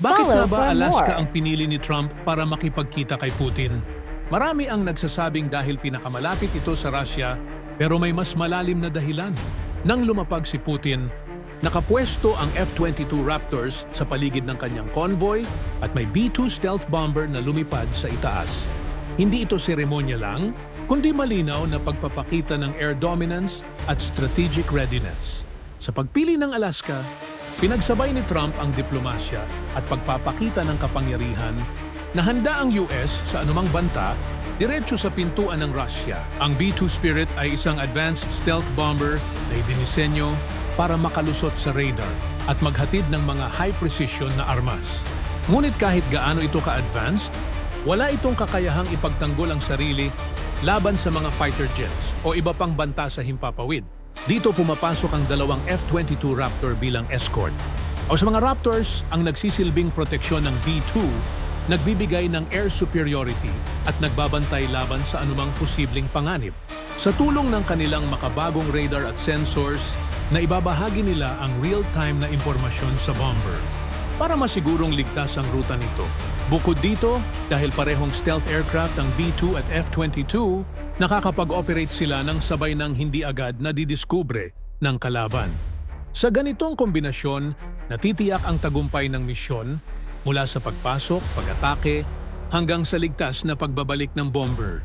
Bakit Follow nga ba for Alaska more. ang pinili ni Trump para makipagkita kay Putin? Marami ang nagsasabing dahil pinakamalapit ito sa Russia pero may mas malalim na dahilan. Nang lumapag si Putin, nakapwesto ang F-22 Raptors sa paligid ng kanyang convoy at may B-2 stealth bomber na lumipad sa itaas. Hindi ito seremonya lang, kundi malinaw na pagpapakita ng air dominance at strategic readiness. Sa pagpili ng Alaska, Pinagsabay ni Trump ang diplomasya at pagpapakita ng kapangyarihan na handa ang US sa anumang banta diretso sa pintuan ng Russia. Ang B-2 Spirit ay isang advanced stealth bomber na idinisenyo para makalusot sa radar at maghatid ng mga high-precision na armas. Ngunit kahit gaano ito ka-advanced, wala itong kakayahang ipagtanggol ang sarili laban sa mga fighter jets o iba pang banta sa himpapawid. Dito pumapasok ang dalawang F-22 Raptor bilang escort. O sa mga Raptors, ang nagsisilbing proteksyon ng B-2 nagbibigay ng air superiority at nagbabantay laban sa anumang posibleng panganib. Sa tulong ng kanilang makabagong radar at sensors, na ibabahagi nila ang real-time na impormasyon sa bomber para masigurong ligtas ang ruta nito. Bukod dito, dahil parehong stealth aircraft ang B-2 at F-22, nakakapag-operate sila ng sabay ng hindi agad na didiskubre ng kalaban. Sa ganitong kombinasyon, natitiyak ang tagumpay ng misyon mula sa pagpasok, pag-atake, hanggang sa ligtas na pagbabalik ng bomber.